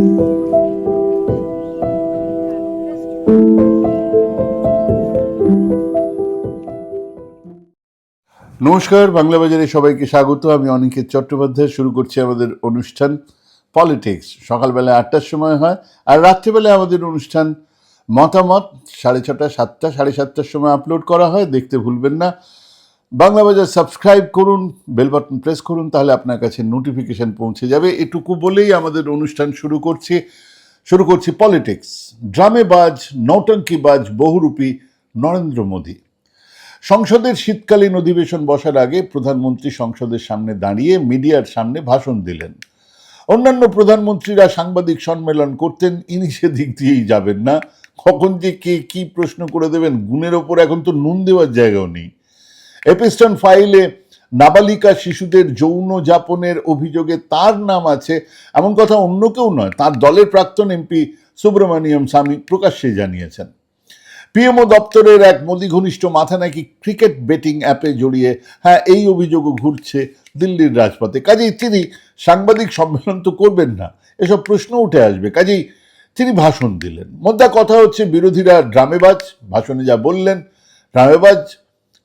নমস্কার, বাংলা বাজারে সবাইকে স্বাগত। আমি অনিকেত চট্টোপাধ্যায়, শুরু করছি আমাদের অনুষ্ঠান পলিটিক্স সকালবেলা আটটার সময় হয় আর রাত্রিবেলায় আমাদের অনুষ্ঠান মতামত। সাড়ে ছটা, সাতটা, সাড়ে সাতটার সময় আপলোড করা হয়, দেখতে ভুলবেন না। বাংলা বাজার সাবস্ক্রাইব করুন, বেল বাটন প্রেস করুন, তাহলে আপনার কাছে নোটিফিকেশন পৌঁছে যাবে। এটুকু বলেই আমাদের অনুষ্ঠান শুরু করছি। শুরু করছি পলিটিক্স ড্রামে বাজ, নৌটঙ্কি বাজ, বহুরূপী নরেন্দ্র মোদী। সংসদের শীতকালীন অধিবেশন বসার আগে প্রধানমন্ত্রী সংসদের সামনে দাঁড়িয়ে মিডিয়ার সামনে ভাষণ দিলেন। অন্যান্য প্রধানমন্ত্রীরা সাংবাদিক সম্মেলন করতেন, ইনি সেদিক দিয়েই যাবেন না। কখন যে কে কি প্রশ্ন করে দেবেন, গুণের ওপর এখন তো নুন দেওয়ার জায়গাও নেই। এপিস্টন ফাইলে নাবালিকা শিশুদের যৌন যাপনের অভিযোগে তার নাম আছে, এমন কথা অন্য কেউ নয়, তার দলের প্রাক্তন এমপি সুব্রমণিয়ম স্বামী প্রকাশ্যে জানিয়েছেন। পিএমও দপ্তরের এক মোদি ঘনিষ্ঠ মাথা নাকি ক্রিকেট বেটিং অ্যাপে জড়িয়ে হ্যাঁ এই অভিযোগও ঘুরছে দিল্লির রাজপথে। কাজেই তিনি সাংবাদিক সম্মেলন তো করবেন না, এসব প্রশ্ন উঠে আসবে। কাজেই তিনি ভাষণ দিলেন। মোদ্দা কথা হচ্ছে, বিরোধীরা ড্রামেবাজ, ভাষণে যা বললেন, ড্রামেবাজ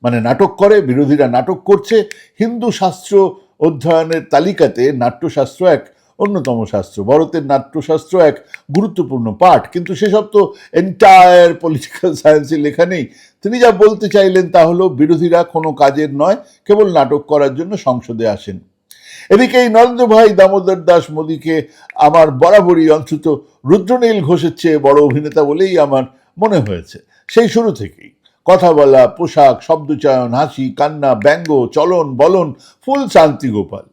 মানে নাটক করে, বিরোধীরা নাটক করছে। হিন্দু শাস্ত্র অধ্যয়নের তালিকাতে নাট্যশাস্ত্র এক, অন্যতম শাস্ত্র। ভারতের নাট্যশাস্ত্র এক গুরুত্বপূর্ণ পাঠ। কিন্তু সেসব তো এন্টায়ার পলিটিক্যাল সায়েন্সে লেখা নেই। তিনি যা বলতে চাইলেন তা হলো, বিরোধীরা কোনো কাজের নয়, কেবল নাটক করার জন্য সংসদে আসেন। এদিকে এই নরেন্দ্র ভাই দামোদর দাস মোদীকে আমার বরাবরই অন্তত রুদ্রনীল ঘোষের চেয়ে বড় অভিনেতা বলেই আমার মনে হয়েছে। সেই শুরু থেকেই। কথা বলা, পোশাক, শব্দচয়ন, হাসি, কান্না, ব্যঙ্গ, চলন, বলন, ফুল শান্তি গোপাল।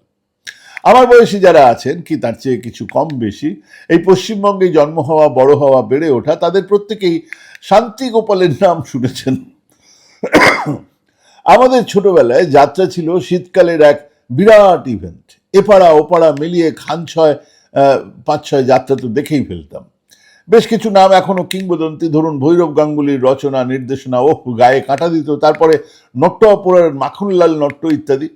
আমার বয়সী যারা আছেন, কি তার চেয়ে কিছু কম বেশি, এই পশ্চিমবঙ্গে জন্ম হওয়া, বড় হওয়া, বেড়ে ওঠা, তাদের প্রত্যেকেই শান্তি গোপালের নাম শুনেছেন। আমাদের ছোটবেলায় যাত্রা ছিল শীতকালের এক বিরাট ইভেন্ট এপাড়া ওপাড়া মিলিয়ে খান ছয় পাঁচ ছয় যাত্রা তো দেখেই ফেলতাম। বেশ কিছু নাম এখনও কিংবদন্তি। ধরুন ভৈরব গাঙ্গুলির রচনা, নির্দেশনা ও গায়ে কাঁটা দিত, তারপরে নট্ট অপরার মাখনলাল নট্ট ইত্যাদি।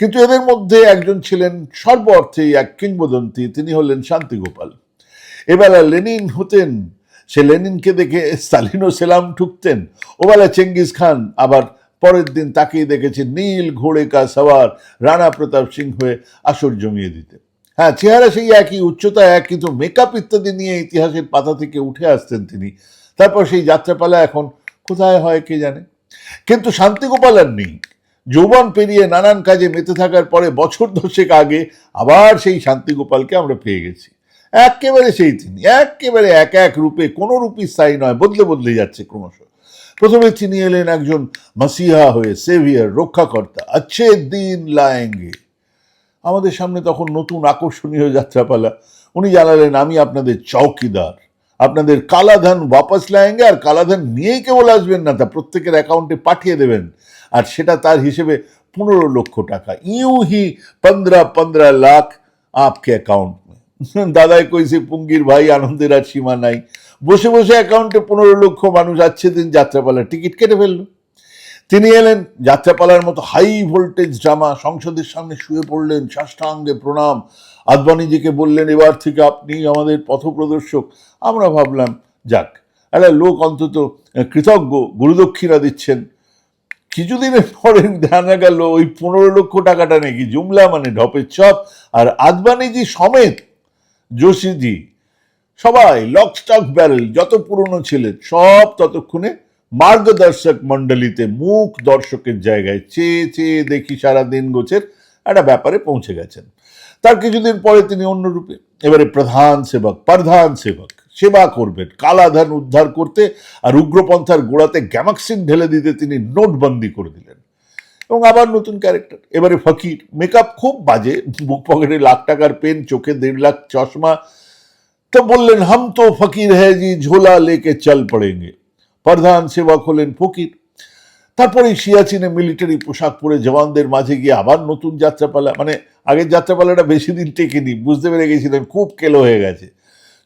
কিন্তু এদের মধ্যে একজন ছিলেন সর্ব অর্থেই এক কিংবদন্তি, তিনি হলেন শান্তিগোপাল। এবেলা লেনিন হতেন, সে লেনিনকে দেখে স্টালিনও সেলাম ঠুকতেন। ওবেলা চেঙ্গিস খান আবার পরের দিন তাকেই দেখেছে নীল ঘোড়ে কা সওয়ার রানা প্রতাপ সিং হয়ে আসর জমিয়ে দিতে হ্যাঁ চেহারা সেই একই, উচ্চতা এক, কিন্তু মেকআপ ইত্যাদি নিয়ে ইতিহাসের পাতা থেকে উঠে আসতেন তিনি। তারপর সেই যাত্রাপালা এখন কোথায় হয় কে জানে? কিন্তু শান্তিগোপাল আর নেই। যৌবন পেরিয়ে নানান কাজে মেতে থাকার পরে বছর দশেক আগে আবার সেই শান্তিগোপালকে আমরা পেয়ে গেছি। একেবারে সেই তিনি, একেবারে এক এক রূপে, কোনো রূপই স্থায়ী নয়, বদলে বদলে যাচ্ছে ক্রমশ। প্রথমে তিনি এলেন একজন মাসিহা হয়ে, সেভিয়ার, রক্ষাকর্তা আচ্ছে দিন লায়েঙ্গে। আমাদের সামনে তখন নতুন আকর্ষণীয় যাত্রাপালা। উনি জানালেন, আমি আপনাদের চৌকিদার। আপনাদের কালাধান বাপাস লায়েঙ্গে আর কালাধান নিয়েই কেবল আসবেন না, তা প্রত্যেকের অ্যাকাউন্টে পাঠিয়ে দেবেন। আর সেটা তার হিসেবে পনেরো লক্ষ টাকা। ইউ হি পন্দ্রা পন্দ্রা লাখ আপকে অ্যাকাউন্ট দাদাই কইছে, পুঙ্গির ভাই, আনন্দের আর সীমা নাই। বসে বসে অ্যাকাউন্টে পনেরো লক্ষ মানুষ আছে দিন যাত্রাপালা টিকিট কেটে ফেলল। তিনি এলেন, যাত্রাপালার মতো হাই ভোল্টেজ ড্রামা সংসদের সামনে শুয়ে পড়লেন, সাষ্টাঙ্গে প্রণাম। আদবানিজিকে বললেন, এবার থেকে আপনি আমাদের পথপ্রদর্শক। আমরা ভাবলাম, যাক, একটা লোক অন্তত কৃতজ্ঞ, গুরুদক্ষিণা দিচ্ছেন। কিছুদিনের পরে জানা গেল, ওই পনেরো লক্ষ টাকাটা নাকি জুমলা মানে ঢপের চপ আর আদবানিজি সমেত যোশীজি। সবাই, লক, স্টক, ব্যারেল, যত পুরনো ছিলেন, সব ততক্ষণে মার্গদর্শক মণ্ডলীতে মুখ দর্শকের জায়গায় চেয়ে চেয়ে দেখি সারা দিন গোছের একটা ব্যাপারে পৌঁছে গেছেন। তার কিছুদিন পরে তিনি অন্যরূপে, এবারে প্রধান সেবক প্রধান সেবক, সেবা করবেন, কালাধন উদ্ধার করতে আর উগ্রপন্থার গোড়াতে গ্যামাক্সিন ঢেলে দিতে তিনি নোটবন্দি করে দিলেন। এবং আবার নতুন ক্যারেক্টার, এবারে ফকির, মেকআপ খুব বাজে, বুক পকেটে লাখ টাকার পেন, চোখে দেড় লাখ চশমা। তো বললেন, হাম তো ফকির হ্যাঁ জি, ঝোলা লেকে চল পড়েঙ্গে। প্রধান সেবক হলেন ফকির। তারপরে সিয়াচিনে মিলিটারি পোশাক পরে জওয়ানদের মাঝে গিয়ে আবার নতুন যাত্রাপালা মানে আগের যাত্রাপালাটা বেশি দিন টেকেনি, বুঝতে পেরে গেছিলেন, খুব কেলো হয়ে গেছে।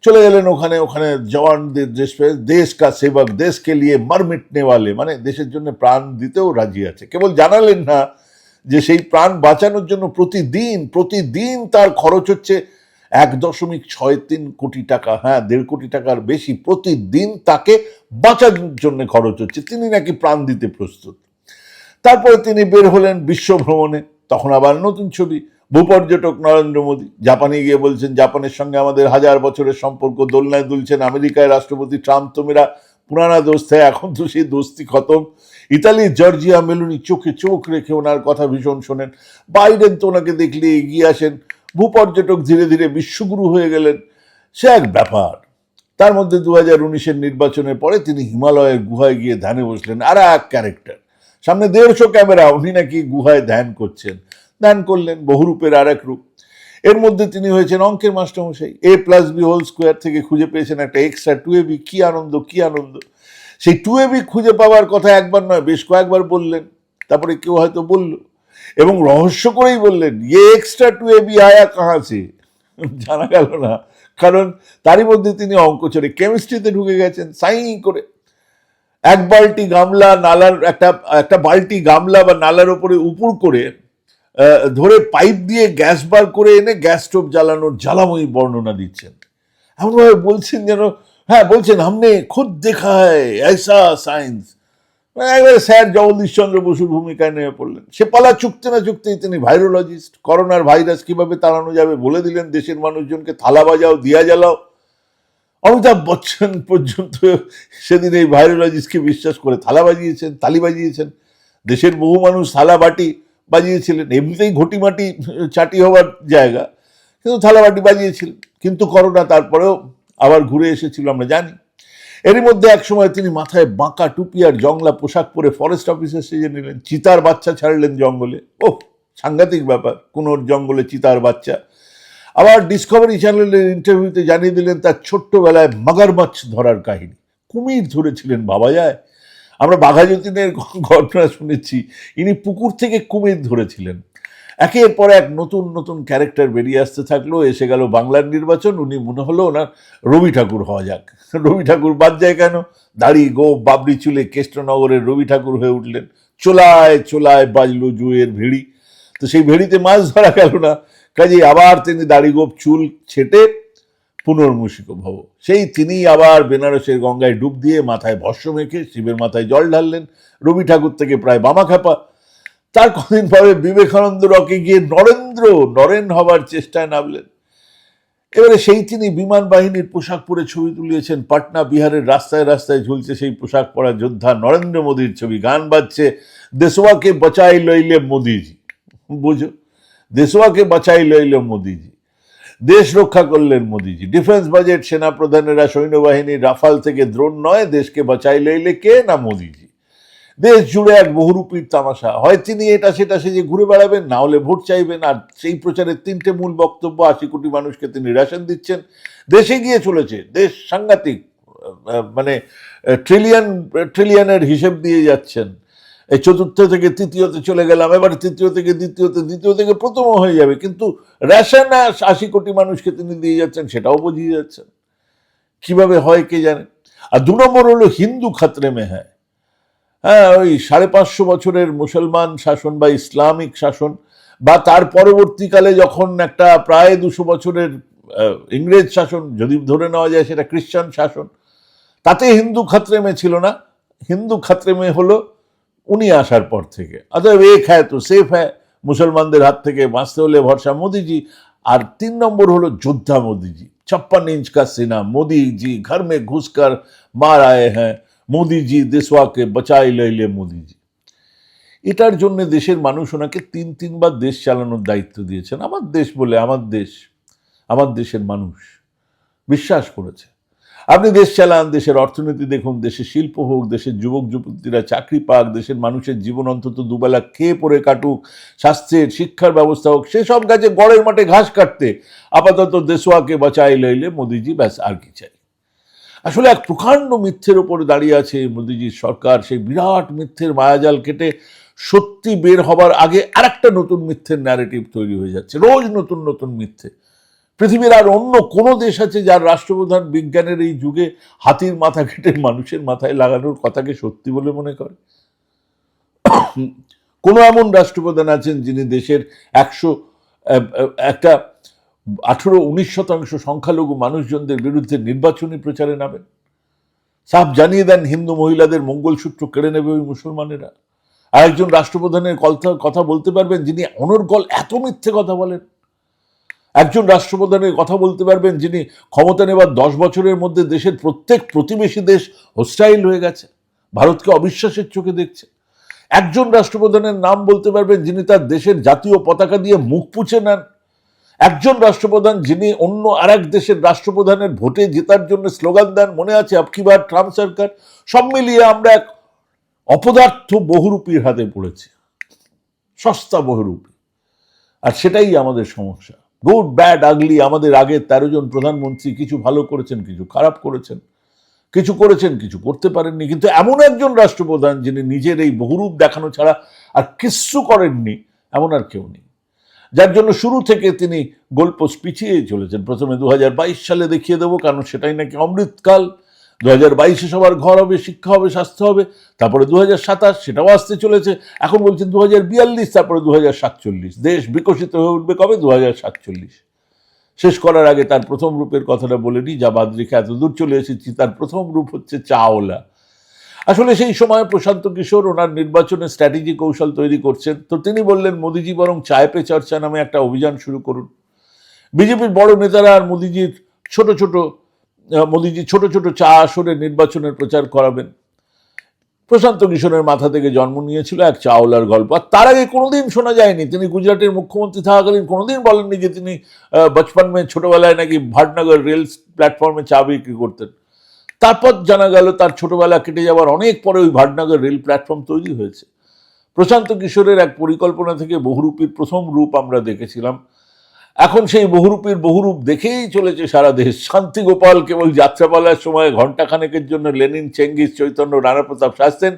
চলে গেলেন ওখানে ওখানে জওয়ানদের দেশ দেশ কা সেবক, দেশকে লিয়ে মর মিটনে ওয়ালে মানে দেশের জন্য প্রাণ দিতেও রাজি আছে। কেবল জানালেন না যে সেই প্রাণ বাঁচানোর জন্য প্রতিদিন প্রতিদিন তার খরচ হচ্ছে এক দশমিক ছয় তিন কোটি টাকা হ্যাঁ দেড় কোটি টাকার বেশি প্রতিদিন তাকে বাঁচার জন্য খরচ হচ্ছে। তিনি নাকি প্রাণ দিতে প্রস্তুত। তারপরে তিনি বের হলেন বিশ্ব ভ্রমণে, তখন আবার নতুন ছবি, ভূপর্যটক নরেন্দ্র মোদী। জাপানে গিয়ে বলছেন, জাপানের সঙ্গে আমাদের হাজার বছরের সম্পর্ক, দোলনায় দুলছেন আমেরিকায় রাষ্ট্রপতি ট্রাম্প তো মেরা পুরানা দোস্ত হ্যাঁ এখন তো সেই দোস্তি খতম। ইতালি, জর্জিয়া, মেলুনি, চোখে চোখ রেখে ওনার কথা ভীষণ শোনেন। বাইডেন তো ওনাকে দেখলে এগিয়ে আসেন। ভূপর্যটক ধীরে ধীরে বিশ্বগুরু হয়ে গেলেন, সে এক ব্যাপার। তার মধ্যে দু হাজার উনিশের নির্বাচনের পরে তিনি হিমালয়ের গুহায় গিয়ে ধ্যানে বসলেন, আর এক ক্যারেক্টার। সামনে দেড়শো ক্যামেরা উনি নাকি গুহায় ধ্যান করছেন। ধ্যান করলেন বহুরূপের আর এক রূপ। এর মধ্যে তিনি হয়েছেন অঙ্কের মাস্টারমশাই। A plus B whole square থেকে খুঁজে পেয়েছেন একটা এক্সট্রা টু এবি কি আনন্দ কি আনন্দ। সেই টু এবি খুঁজে পাওয়ার কথা একবার নয়, বেশ কয়েকবার বললেন। তারপরে কেউ হয়তো বলল এবং রহস্য করেই বললেন ইয়ে এক্সট্রা টু এ বি আয়া কাহাছে জানা গেল না। কারণ তারই মধ্যে তিনি অঙ্ক ছেড়ে কেমিস্ট্রিতে ঢুকে গেছেন সাইন করে। এক বালটি গামলা নালার, একটা একটা বালটি গামলা বা নালার ওপরে উপর করে ধরে পাইপ দিয়ে গ্যাস বার করে এনে গ্যাস স্টোভ জ্বালানোর জ্বালাময়ী বর্ণনা দিচ্ছেন। এমনভাবে বলছেন যেন হ্যাঁ বলছেন আমনে খুদ দেখায় এসা সায়েন্স একবারে স্যার জগদীশ চন্দ্র বসুর ভূমিকায় নেমে পড়লেন। সে পালা চুকতে না চুকতেই তিনি ভাইরোলজিস্ট। করোনার ভাইরাস কীভাবে তাড়ানো যাবে বলে দিলেন দেশের মানুষজনকে, থালা বাজাও, দিয়া জ্বালাও। অমিতাভ বচ্চন পর্যন্ত সেদিন এই ভাইরোলজিস্টকে বিশ্বাস করে থালা বাজিয়েছেন, তালি বাজিয়েছেন। দেশের বহু মানুষ থালা বাটি বাজিয়েছিলেন। এমনিতেই ঘটি মাটি চাটি হওয়ার জায়গা, কিন্তু থালা বাটি বাজিয়েছিলেন। কিন্তু করোনা তারপরেও আবার ঘুরে এসেছিল, আমরা জানি। এরই মধ্যে এক সময় তিনি মাথায় বাঁকা টুপি আর জংলা পোশাক পরে ফরেস্ট অফিসার সেজে নিলেন। চিতার বাচ্চা ছাড়লেন জঙ্গলে। ওহ, সাংঘাতিক ব্যাপার কোন জঙ্গলে চিতার বাচ্চা। আবার ডিসকভারি চ্যানেলের ইন্টারভিউতে জানিয়ে দিলেন তার ছোট্টবেলায় মাগারমাছ ধরার কাহিনী। কুমির ধরেছিলেন বাবা যায়? আমরা বাঘাযতীনের ঘটনা শুনেছি, ইনি পুকুর থেকে কুমির ধরেছিলেন। একের পর এক নতুন নতুন ক্যারেক্টার বেরিয়ে আসতে থাকল, এসে গেল বাংলার নির্বাচন, উনি মনে হলো ওনার রবি ঠাকুর হওয়া যাক। রবি ঠাকুর বাদ যায় কেন? দাড়ি গো বাবরি চুলে কেষ্টনগরের রবি ঠাকুর হয়ে উঠলেন। চোলায় চোলায় বাজলো জুয়ের ভেড়ি। তো সেই ভেড়িতে মাছ ধরা গেল না। কাজে আবার তিনি দাড়ি, গোপ, চুল ছেটে পুনর্মূষিক ভব। সেই তিনি আবার বেনারসের গঙ্গায় ডুব দিয়ে মাথায় ভস্য মেখে শিবের মাথায় জল ঢাললেন। রবি ঠাকুর থেকে প্রায় বামা তার কদিন পরে বিবেকানন্দ রকে গিয়ে নরেন্দ্র, নরেন হবার চেষ্টায় নামলেন। এবারে সেই তিনি বিমান বাহিনীর পোশাক পরে ছবি তুলিয়েছেন। পাটনা বিহারের রাস্তায় রাস্তায় ঝুলছে সেই পোশাক পরা যোদ্ধা নরেন্দ্র মোদীর ছবি। গান বাজছে দেশোয়াকে বাঁচাই লইলে মোদিজি। বুঝো? দেশোয়াকে বাঁচাই লইলে মোদিজি। দেশ রক্ষা করলেন মোদিজি। ডিফেন্স বাজেট সেনা প্রধানেরা সৈন্যবাহিনী রাফাল থেকে দ্রোণ নয়, দেশকে বাঁচাই লইলে কে না মোদিজি? দেশ জুড়ে এক বহুরূপীর তামাশা। হয় তিনি এটা সেটা সেজে ঘুরে বেড়াবেন, না হলে ভোট চাইবেন, আর সেই প্রচারের তিনটে মূল বক্তব্য আশি কোটি মানুষকে তিনি রেশন দিচ্ছেন। দেশে গিয়ে চলেছে, দেশ সাংঘাতিক মানে ট্রিলিয়ন ট্রিলিয়নের হিসেব দিয়ে যাচ্ছেন। এই চতুর্থ থেকে তৃতীয়তে চলে গেলাম, এবার তৃতীয় থেকে দ্বিতীয়তে, দ্বিতীয় থেকে প্রথম হয়ে যাবে, কিন্তু রেশন আশি কোটি মানুষকে তিনি দিয়ে যাচ্ছেন, সেটাও বুঝিয়ে যাচ্ছেন। কীভাবে হয় কে জানে? আর দু নম্বর হলো হিন্দু খাতরে মে হ্যাঁ হ্যাঁ ওই সাড়ে পাঁচশো বছরের মুসলমান শাসন বা ইসলামিক শাসন বা তার পরবর্তীকালে যখন একটা প্রায় দুশো বছরের আহ, ইংরেজ শাসন যদি ধরে নেওয়া যায় সেটা খ্রিস্টান শাসন তাতে হিন্দু খাতরেমে ছিল না হিন্দু খাতরেমে হলো উনি আসার পর থেকে অতএব এক হ্যায় তো সেফ হ্যায় মুসলমানদের হাত থেকে বাঁচতে হলে ভরসা মোদিজি আর তিন নম্বর হলো যোদ্ধা মোদিজি छप्पन इंच का सीना मोदी जी घर में घुसकर मार आए हैं মোদি জি দেশওয়াকে বাঁচাই লইলে মোদিজি। এটার জন্য দেশের মানুষ ওনাকে তিন, তিনবার দেশ চালানোর দায়িত্ব দিয়েছেন। আমার দেশ বলে আমার দেশ, আমার দেশের মানুষ বিশ্বাস করেছে। আপনি দেশ চালান, দেশের অর্থনীতি দেখুন, দেশের শিল্প হোক, দেশের যুবক, যুবতীরা চাকরি পাক, দেশের মানুষের জীবন অন্তত দুবেলা খেয়ে পরে কাটুক, স্বাস্থ্যের, শিক্ষার ব্যবস্থা হোক, সেসব গাছে গড়ের মাঠে ঘাস কাটতে আপাতত দেশওয়াকে বাঁচাই লইলে মোদিজি ব্যাস আর কি চাই। আসলে এক প্রকাণ্ড মিথ্যের ওপরে দাঁড়িয়ে আছে মোদিজির সরকার। সেই বিরাট মিথ্যের মায়াজাল কেটে সত্যি বের হবার আগে আরেকটা নতুন মিথ্যের ন্যারেটিভ তৈরি হয়ে যাচ্ছে। রোজ নতুন নতুন মিথ্যে। পৃথিবীর আর অন্য কোনো দেশ আছে যার রাষ্ট্রপ্রধান বিজ্ঞানের এই যুগে হাতির মাথা কেটে মানুষের মাথায় লাগানোর কথাকে সত্যি বলে মনে করে? কোনো এমন রাষ্ট্রপ্রধান আছেন যিনি দেশের একশো একটা আঠেরো উনিশ শতাংশ সংখ্যালঘু মানুষজনদের বিরুদ্ধে নির্বাচনী প্রচারে নামেন। সাফ জানিয়ে দেন, হিন্দু মহিলাদের মঙ্গলসূত্র কেড়ে নেবে ওই মুসলমানেরা। আর একজন রাষ্ট্রপ্রধানের কথা কথা বলতে পারবেন যিনি অনর্গল এত মিথ্যে কথা বলেন। একজন রাষ্ট্রপ্রধানের কথা বলতে পারবেন যিনি ক্ষমতা নেবার দশ বছরের মধ্যে দেশের প্রত্যেক প্রতিবেশী দেশ হোস্টাইল হয়ে গেছে, ভারতকে অবিশ্বাসের চোখে দেখছে। একজন রাষ্ট্রপ্রধানের নাম বলতে পারবেন যিনি তার দেশের জাতীয় পতাকা দিয়ে মুখ পুছে নেন। একজন রাষ্ট্রপ্রধান যিনি অন্য আর এক দেশের রাষ্ট্রপ্রধানের ভোটে জেতার জন্য স্লোগান দেন, মনে আছে আপকিবার ট্রাম্প সরকার? সব মিলিয়ে আমরা এক অপদার্থ বহুরূপীর হাতে পড়েছি। সস্তা বহুরূপী। আর সেটাই আমাদের সমস্যা। গুড, ব্যাড, আগলি, আমাদের আগের তেরো জন প্রধানমন্ত্রী কিছু ভালো করেছেন, কিছু খারাপ করেছেন, কিছু করেছেন, কিছু করতে পারেননি। কিন্তু এমন একজন রাষ্ট্রপ্রধান যিনি নিজের এই বহুরূপ দেখানো ছাড়া আর কিচ্ছু করেননি, এমন আর কেউ নেই। যার জন্য শুরু থেকে তিনি গোলপোস্ট পিছিয়ে চলেছেন। প্রথমে দু হাজার বাইশ সালে দেখিয়ে দেবো, কারণ সেটাই নাকি অমৃতকাল। দু হাজার বাইশে সবার ঘর হবে, শিক্ষা হবে, স্বাস্থ্য হবে, তারপরে দু হাজার সাতাশ সেটাও আসতে চলেছে। এখন বলছেন দু হাজার বিয়াল্লিশ, তারপরে দু হাজার সাতচল্লিশ। দেশ বিকশিত হয়ে উঠবে কবে? দু হাজার সাতচল্লিশ। শেষ করার আগে তার প্রথম রূপের কথাটা বলে নিই, যা বাদ রেখে এত দূর চলে এসেছি, তার প্রথম রূপ হচ্ছে চাওলা। আসলে সেই সময় প্রশান্ত কিশোর ওনার নির্বাচনের স্ট্র্যাটেজি কৌশল তৈরি করছেন। তো তিনি বললেন মোদিজি বরং চায় পে চর্চা নামে একটা অভিযান শুরু করুন। বিজেপির বড় নেতারা আর মোদিজির ছোট ছোট মোদিজি ছোট ছোট চা আসরে নির্বাচনের প্রচার করাবেন। প্রশান্ত কিশোরের মাথা থেকে জন্ম নিয়েছিল এক চাওলার গল্প। আর তার আগে কোনোদিন শোনা যায়নি। তিনি গুজরাটের মুখ্যমন্ত্রী থাকাকালীন কোনোদিন বলেননি যে তিনি আহ, বচপন মে ছোটবেলায় নাকি ভাটনগর রেল প্ল্যাটফর্মে চা বিক্রি করতেন। তারপর জানা গেল তার ছোটবেলা কেটে যাওয়ার অনেক পরে ওই ভাটনগর রেল প্ল্যাটফর্ম তৈরি হয়েছে। প্রশান্ত কিশোরের এক পরিকল্পনা থেকে বহুরূপীর প্রথম রূপ আমরা দেখেছিলাম। এখন সেই বহুরূপীর বহুরূপ দেখেই চলেছে সারা দেশ। শান্তি গোপাল কেবল যাত্রাপালার সময় ঘণ্টাখানেকের জন্য লেনিন চেঙ্গিস, চৈতন্য রানা প্রতাপ সাজতেন।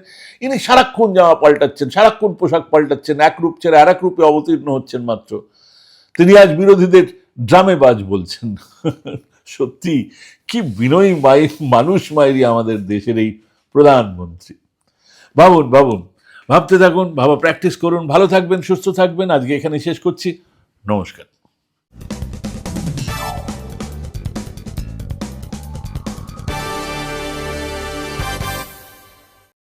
ইনি সারাক্ষণ জামা পাল্টাচ্ছেন, সারাক্ষণ পোশাক পাল্টাচ্ছেন, এক রূপ ছেড়ে আর এক রূপে অবতীর্ণ হচ্ছেন মাত্র। তিনি আজ বিরোধীদের ড্রামে বাজ বলছেন। সত্যি, কি বিনয়ী মানুষ মাইরি আমাদের দেশের এই প্রধানমন্ত্রী। ভাবুন ভাবুন, ভাবতে থাকুন, ভাবা প্র্যাকটিস করুন, ভালো থাকবেন, সুস্থ থাকবেন। আজকে এখানে শেষ করছি। নমস্কার।